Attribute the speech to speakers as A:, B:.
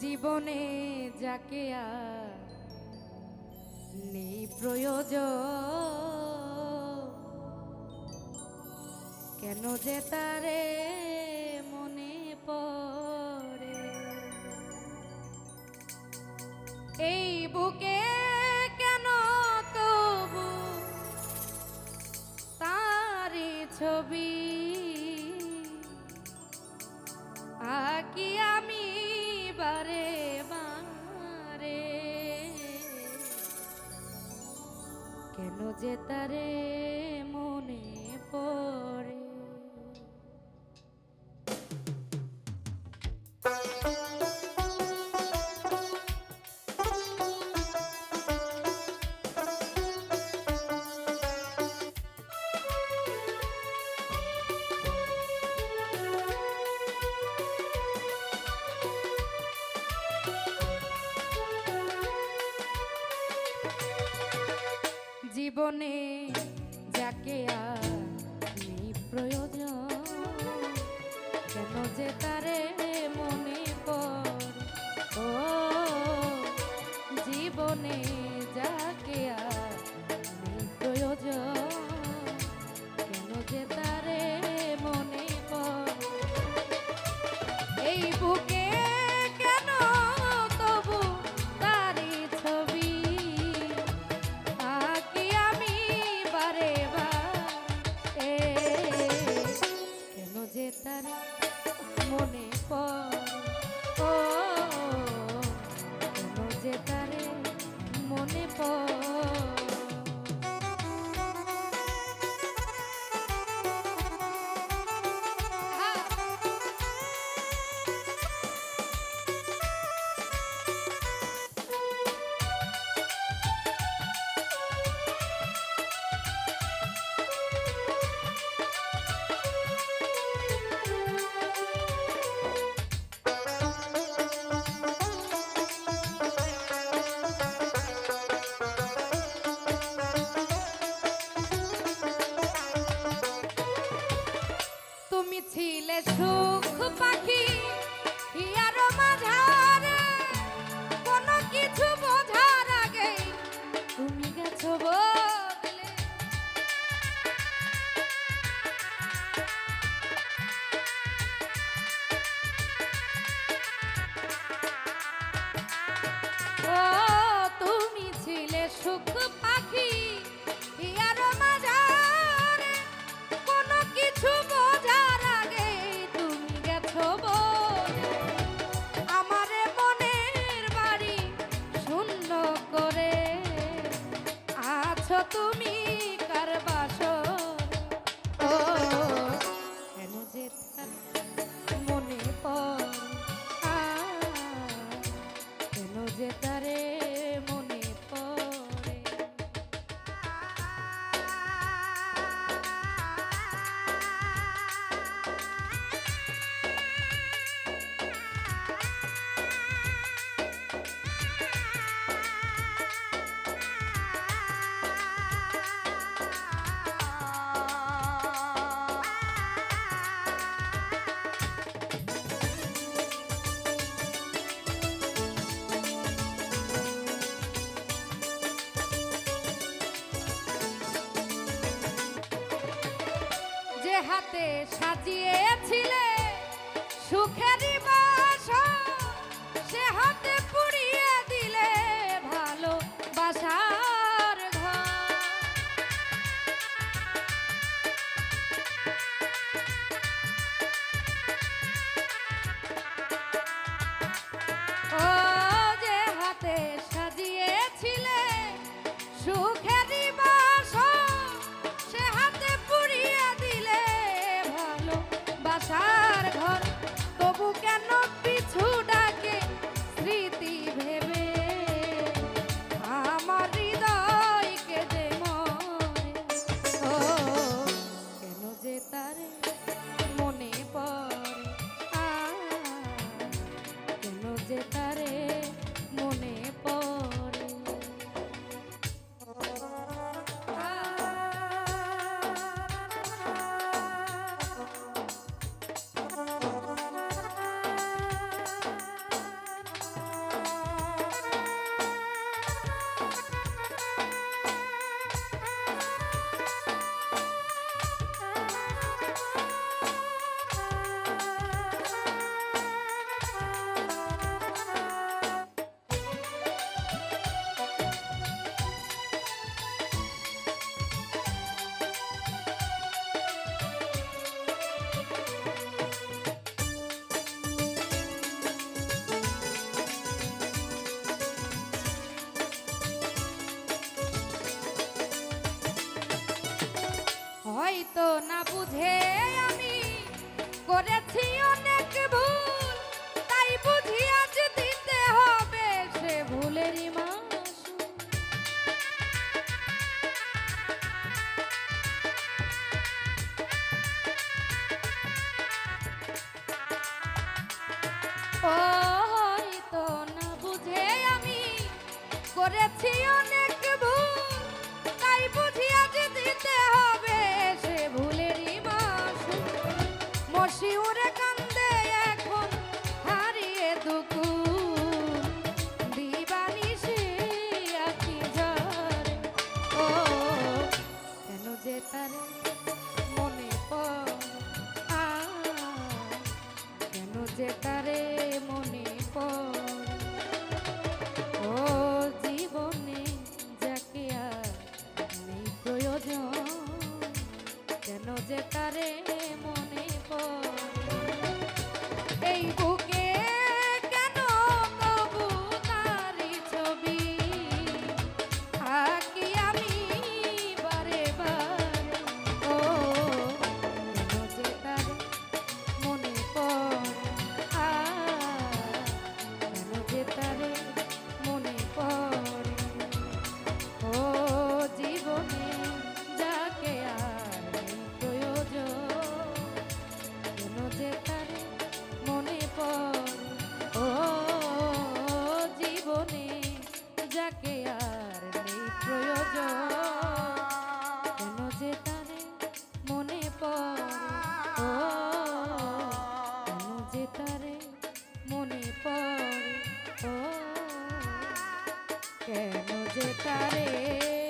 A: জীবনে যাকে নেই প্রয়োজন। কেন যে তারে মনে পড়ে? এই বুকে কেন তবু তারি ছবি? আকি যে তারে জীবনে যাকে নেই প্রয়োজন, কেন যে তারে মনে পড়ে? ও, জীবনে যাকে নেই প্রয়োজন, কেন যে তারে মনে পড়ে? এই বুকে to তুমি কার হাতে সাজিয়েছিলে। সুখেরই বাসর সে হাতে পুড়িয়ে দিলে ভালো হাতে সাজিয়েছিলে সুখেরই করেছি অনেক ভুল তাই বুঝি আজ দিতে হবে সে ভুলেরই মা Oh কেন যে তারে?